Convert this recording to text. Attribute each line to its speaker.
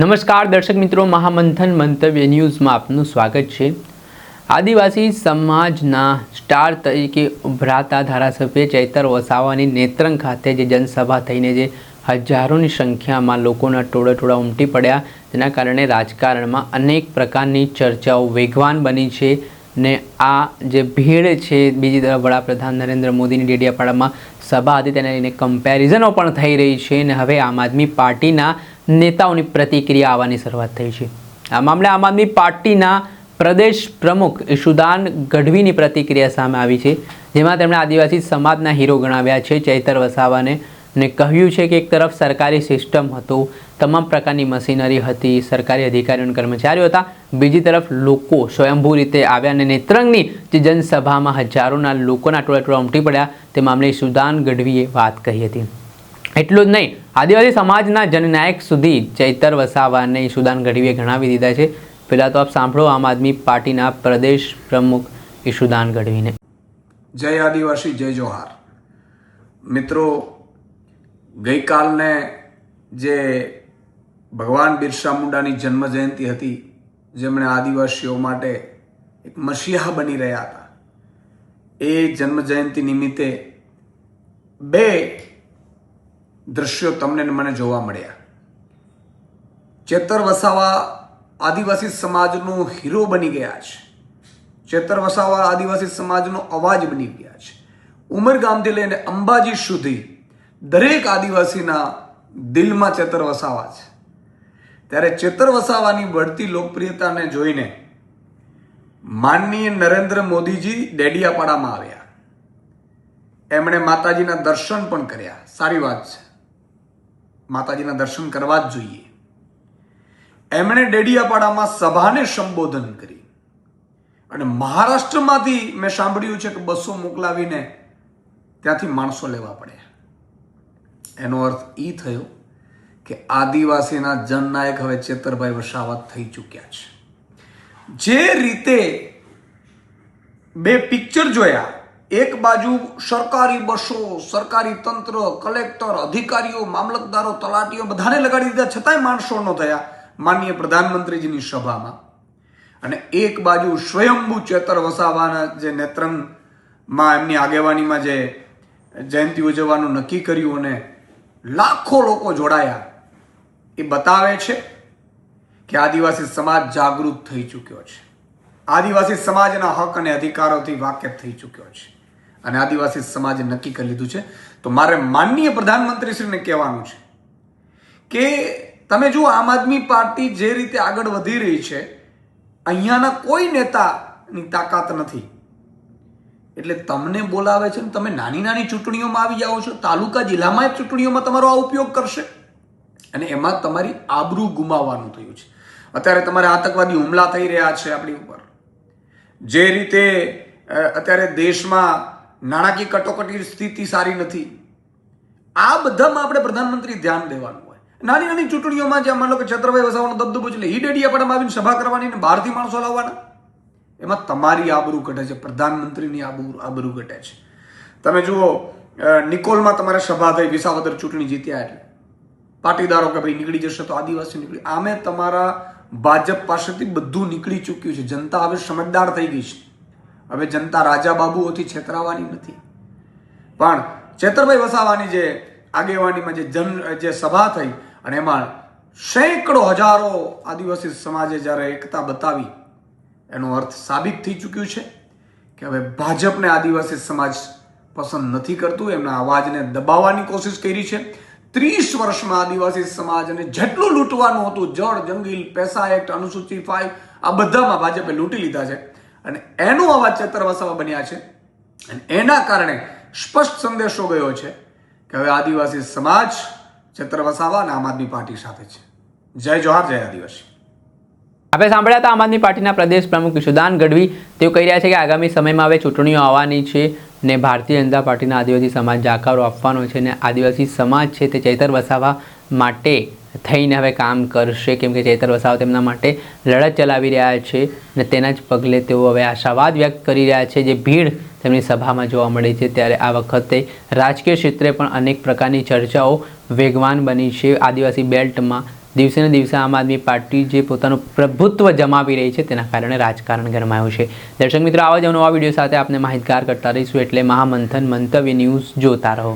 Speaker 1: નમસ્કાર, દર્શક મિત્રો, મહામંથન મંતવ્ય ન્યૂઝમાં આપનું સ્વાગત છે. આદિવાસી સમાજના સ્ટાર તરીકે ઉભરાતા ધારાસભ્ય ચૈતર વસાવાની નેત્રંગ ખાતે જે જનસભા થઈને જે હજારોની સંખ્યામાં લોકોના ટોળે ટોળા ઉમટી પડ્યા તેના કારણે રાજકારણમાં અનેક પ્રકારની ચર્ચાઓ વેગવાન બની છે ને આ જે ભીડ છે, બીજી તરફ વડાપ્રધાન નરેન્દ્ર મોદીની ડેડિયાપાડામાં સભા હતી, તેને લઈને કમ્પેરિઝનો પણ થઈ રહી છે અને હવે આમ આદમી પાર્ટીના નેતાઓની પ્રતિક્રિયા આવવાની શરૂઆત થઈ છે. આ મામલે આમ આદમી પાર્ટીના પ્રદેશ પ્રમુખ ઈશુદાન ગઢવીની પ્રતિક્રિયા સામે આવી છે, જેમાં તેમણે આદિવાસી સમાજના હીરો ગણાવ્યા છે. ચૈતર વસાવાને ને કહ્યું છે કે એક તરફ સરકારી સિસ્ટમ હતું, તમામ પ્રકારની મશીનરી હતી, સરકારી અધિકારીઓ કર્મચારીઓ હતા. બીજી તરફ લોકો સ્વયંભૂ રીતે આવ્યા અને નેત્રંગની જે જનસભામાં હજારોના લોકોના ટોળા ટોળા ઉમટી પડ્યા, તે મામલે સુદાન ગઢવીએ વાત કહી હતી. એટલું જ નહીં આદિવાસી સમાજના જનનાયક સુધી ચૈતર વસાવાને ઈશુદાન ગઢવીએ ગણાવી દીધા છે. પહેલાં તો આપ સાંભળો આમ આદમી પાર્ટીના પ્રદેશ પ્રમુખ ઈશુદાન ગઢવીને
Speaker 2: જય આદિવાસી, જય જોહાર. મિત્રો, ગઈકાલને જે ભગવાન બિરસા મુંડાની જન્મ જયંતિ હતી, જેમણે આદિવાસીઓ માટે એક મસીહા બની રહ્યા હતા, એ જન્મ જયંતિ નિમિત્તે બે દ્રશ્યો તમને મને જોવા મળ્યા. ચેતર વસાવા આદિવાસી સમાજનો હીરો બની ગયા છે. ચેતર વસાવા આદિવાસી સમાજનો અવાજ બની ગયા છે. ઉમરગામથી લઈને અંબાજી સુધી દરેક આદિવાસીના દિલમાં ચેતર વસાવા છે. ત્યારે ચેતર વસાવાની બઢતી લોકપ્રિયતાને જોઈને માનનીય નરેન્દ્ર મોદીજી ડેડિયાપાડામાં આવ્યા. એમણે માતાજીના દર્શન પણ કર્યા. સારી વાત છે. માતાજીના દર્શન કરવા જ જોઈએ. એમણે ડેડિયાપાડામાં સભાને સંબોધન કરી અને મહારાષ્ટ્રમાંથી મેં સાંભળ્યું છે કે બસો મોકલાવીને ત્યાંથી માણસો લેવા પડ્યા. એનો અર્થ એ થયો કે આદિવાસીના જનનાયક હવે ચેતરભાઈ વસાવત થઈ ચૂક્યા છે. જે રીતે બે પિક્ચર જોયા એક બાજુ સરકારી બસો, સરકારી તંત્ર, કલેક્ટર, અધિકારીઓ, મામલતદારો, તલાટીઓ બધાને લગાડી દીધા, છતાંય માણસો ન થયા, માનનીય પ્રધાનમંત્રીજીની સભામાં. અને એક બાજુ સ્વયંભુ ચેતર વસાવાના જે નેત્રંગમાં એમની આગેવાનીમાં જે જયંતિ ઉજવવાનું નક્કી કર્યું અને લાખો લોકો જોડાયા, એ બતાવે છે કે આદિવાસી સમાજ જાગૃત થઈ ચૂક્યો છે. આદિવાસી સમાજના હક અને અધિકારોથી વાકેફ થઈ ચૂક્યો છે. અને આદિવાસી સમાજે નક્કી કરી લીધું છે. તો મારે માનનીય પ્રધાનમંત્રીશ્રીને કહેવાનું છે કે તમે જુઓ, આમ આદમી પાર્ટી જે રીતે આગળ વધી રહી છે, અહીંયાના કોઈ નેતાની તાકાત નથી. એટલે તમને બોલાવે છે ને તમે નાની નાની ચૂંટણીઓમાં આવી જાઓ છો, તાલુકા જિલ્લામાં ચૂંટણીઓમાં તમારો આ ઉપયોગ કરશે. અને એમાં તમારી આબરૂ ગુમાવવાનું થયું છે. અત્યારે તમારે આતંકવાદી હુમલા થઈ રહ્યા છે આપણી ઉપર. જે રીતે અત્યારે દેશમાં નાણાકીય કટોકટી સ્થિતિ સારી નથી. આ બધામાં આપણે પ્રધાનમંત્રી ધ્યાન દેવાનું હોય. નાની નાની ચૂંટણીઓમાં જ્યાં માનો કે છત્રભાઈ વસાવાનો દબદબો એટલે ઈ ડેડિયાપાડામાં આવીને સભા કરવાની અને બહારથી માણસો લાવવાના. એમાં તમારી આબરૂ ઘટે છે, પ્રધાનમંત્રીની આબરૂ આબરૂ ઘટે છે. તમે જુઓ નિકોલમાં તમારે સભા થઈ, વિસાવદર ચૂંટણી જીત્યા એટલે. પાટીદારો કે ભાઈ નીકળી જશે તો આદિવાસી નીકળી. આમે તમારા ભાજપ પાસેથી બધું નીકળી ચૂક્યું છે. જનતા હવે સમજદાર થઈ ગઈ છે. હવે જનતા રાજા બાબુઓથી છેતરાવાની નથી. પણ ચેતરભાઈ વસાવાની જે આગેવાનીમાં જે જન, જે સભા થઈ અને એમાં સેંકડો હજારો આદિવાસી સમાજે જ્યારે એકતા બતાવી, એનો અર્થ સાબિત થઈ ચૂક્યું છે કે હવે ભાજપને આદિવાસી સમાજ પસંદ નથી કરતું, એમના અવાજને દબાવવાની કોશિશ કરી છે. ત્રીસ વર્ષમાં આદિવાસી સમાજને જેટલું લૂંટવાનું હતું, જળ, જંગલ, પૈસા એક્ટ, અનુસૂચિત ફાઇવ આ બધામાં ભાજપે લૂંટી લીધા છે. અને એનો અવાજ ચેતર વસાવા બન્યા છે. અને એના કારણે સ્પષ્ટ સંદેશો ગયો છે કે હવે આદિવાસી સમાજ ચેતર વસાવા અને આમ આદમી પાર્ટી સાથે છે. જય જોહાર, જય આદિવાસી.
Speaker 1: આપણે સાંભળ્યા હતા આમ આદમી પાર્ટીના પ્રદેશ પ્રમુખ ઈશુદાન ગઢવી. તેઓ કહી રહ્યા છે કે આગામી સમયમાં હવે ચૂંટણીઓ આવવાની છે ને ભારતીય જનતા પાર્ટીના આદિવાસી સમાજ જાકારો આપવાનો છે ને આદિવાસી સમાજ છે તે ચૈતર વસાવા માટે થઈને હવે કામ કરશે. કેમ કે ચેતર વસાવ તેમના માટે લડત ચલાવી રહ્યા છે ને તેના જ પગલે તેઓ હવે આશાવાદ વ્યક્ત કરી રહ્યા છે જે ભીડ તેમની સભામાં જોવા મળી છે. ત્યારે આ વખતે રાજકીય ક્ષેત્રે પણ અનેક પ્રકારની ચર્ચાઓ વેગવાન બની છે. આદિવાસી બેલ્ટમાં દિવસે ને દિવસે આમ આદમી પાર્ટી જે પોતાનું પ્રભુત્વ જમાવી રહી છે તેના કારણે રાજકારણ ગરમાયું છે. દર્શક મિત્રો, આવા જ નવા વીડિયો સાથે આપને માહિતગાર કરતા રહીશું. એટલે મહામંથન મંતવ્ય ન્યૂઝ જોતા રહો.